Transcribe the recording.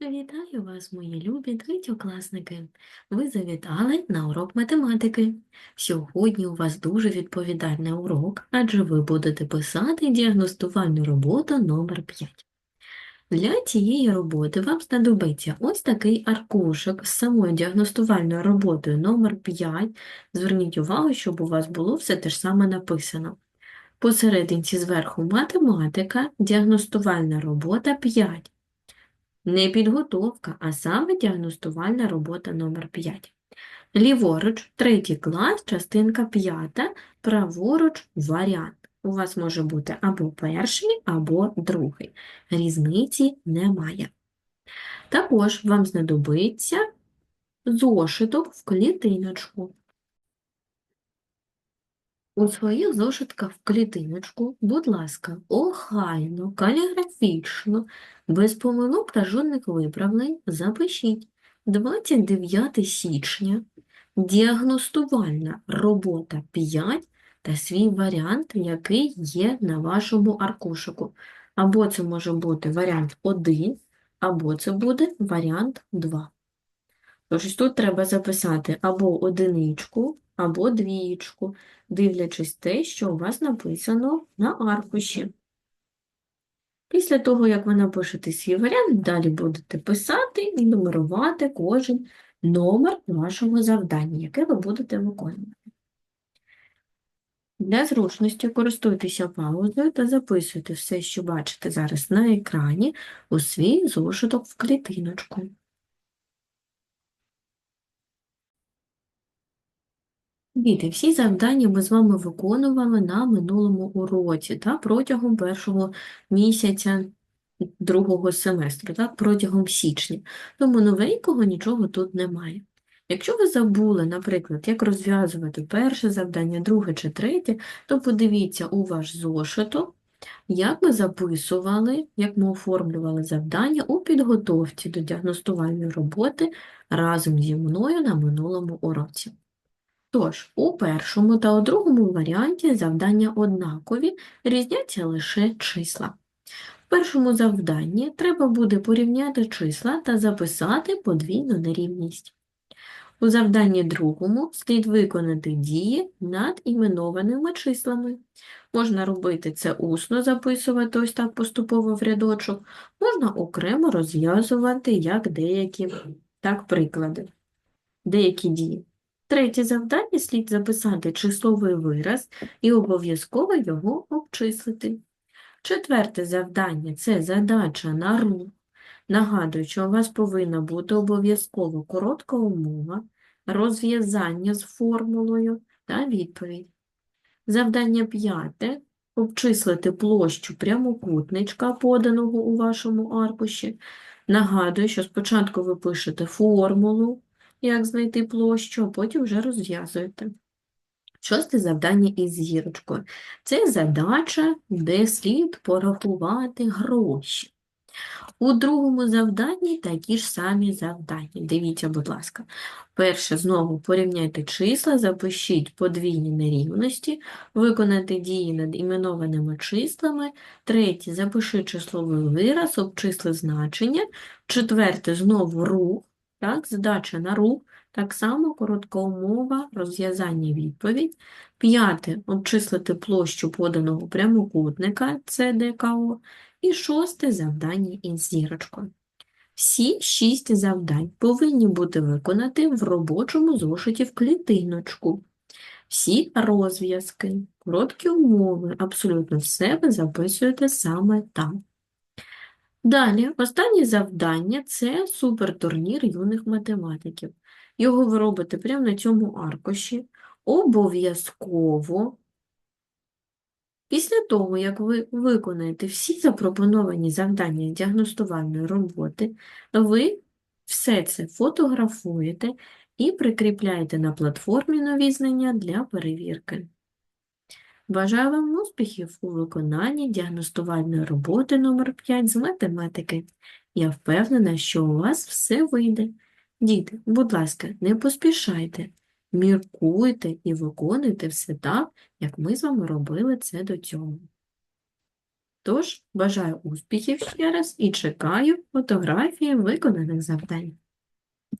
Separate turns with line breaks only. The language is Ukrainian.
Вітаю вас, мої любі третьокласники! Ви завітали на урок математики. Сьогодні у вас дуже відповідальний урок, адже ви будете писати діагностувальну роботу номер 5. Для цієї роботи вам знадобиться ось такий аркушик з самою діагностувальною роботою номер 5. Зверніть увагу, щоб у вас було все те ж саме написано. Посерединці зверху математика, діагностувальна робота 5. Не підготовка, а саме діагностувальна робота номер 5. Ліворуч, третій клас, частинка п'ята, праворуч варіант. У вас може бути або перший, або другий. Різниці немає. Також вам знадобиться зошиток в клітиночку. У своїх зошитках в клітиночку, будь ласка, охайно, каліграфічно, без помилок та жодних виправлень запишіть 29 січня, діагностувальна робота 5 та свій варіант, який є на вашому аркушику. Або це може бути варіант 1, або це буде варіант 2. Тож тут треба записати або одиничку, або двієчку, дивлячись те, що у вас написано на аркуші. Після того, як ви напишете свій варіант, далі будете писати і нумерувати кожен номер вашого завдання, яке ви будете виконувати. Для зручності користуйтеся паузою та записуйте все, що бачите зараз на екрані, у свій зошиток в клітиночку. Діти, всі завдання ми з вами виконували на минулому уроці, та, протягом першого місяця другого семестру, так, протягом січня. Тому новенького нічого тут немає. Якщо ви забули, наприклад, як розв'язувати перше завдання, друге чи третє, то подивіться у ваш зошиток, як ми записували, як ми оформлювали завдання у підготовці до діагностувальної роботи разом зі мною на минулому уроці. Тож, у першому та у другому варіанті завдання однакові, різняться лише числа. В першому завданні треба буде порівняти числа та записати подвійну нерівність. У завданні другому слід виконати дії над іменованими числами. Можна робити це усно, записувати ось так поступово в рядочок, можна окремо розв'язувати як деякі так, приклади, деякі дії. Третє завдання слід записати числовий вираз і обов'язково його обчислити. Четверте завдання це задача на рух. Нагадую, що у вас повинна бути обов'язково коротка умова, розв'язання з формулою та відповідь. Завдання п'яте обчислити площу прямокутничка, поданого у вашому аркуші. Нагадую, що спочатку ви пишете формулу, як знайти площу, а потім вже розв'язуєте. Шосте завдання із зірочкою. Це задача, де слід порахувати гроші. У другому завданні такі ж самі завдання. Дивіться, будь ласка. Перше, знову порівняйте числа, запишіть подвійні нерівності, виконати дії над іменованими числами. Третє, запиши числовий вираз, обчисли значення. Четверте, знову рух. Так, задача на рух, так само коротка умова, розв'язання відповідь. П'яте обчислити площу поданого прямокутника ЦДКО. І шосте завдання із зірочкою. Всі шість завдань повинні бути виконаті в робочому зошиті в клітиночку. Всі розв'язки, короткі умови, абсолютно все ви записуєте саме там. Далі, останнє завдання це супертурнір юних математиків. Його ви робите прямо на цьому аркуші. Обов'язково, після того, як ви виконаєте всі запропоновані завдання діагностувальної роботи, ви все це фотографуєте і прикріпляєте на платформі нові знання для перевірки. Бажаю вам успіхів у виконанні діагностувальної роботи номер 5 з математики. Я впевнена, що у вас все вийде. Діти, будь ласка, не поспішайте, міркуйте і виконуйте все так, як ми з вами робили це до цього. Тож, бажаю успіхів ще раз і чекаю фотографії виконаних завдань.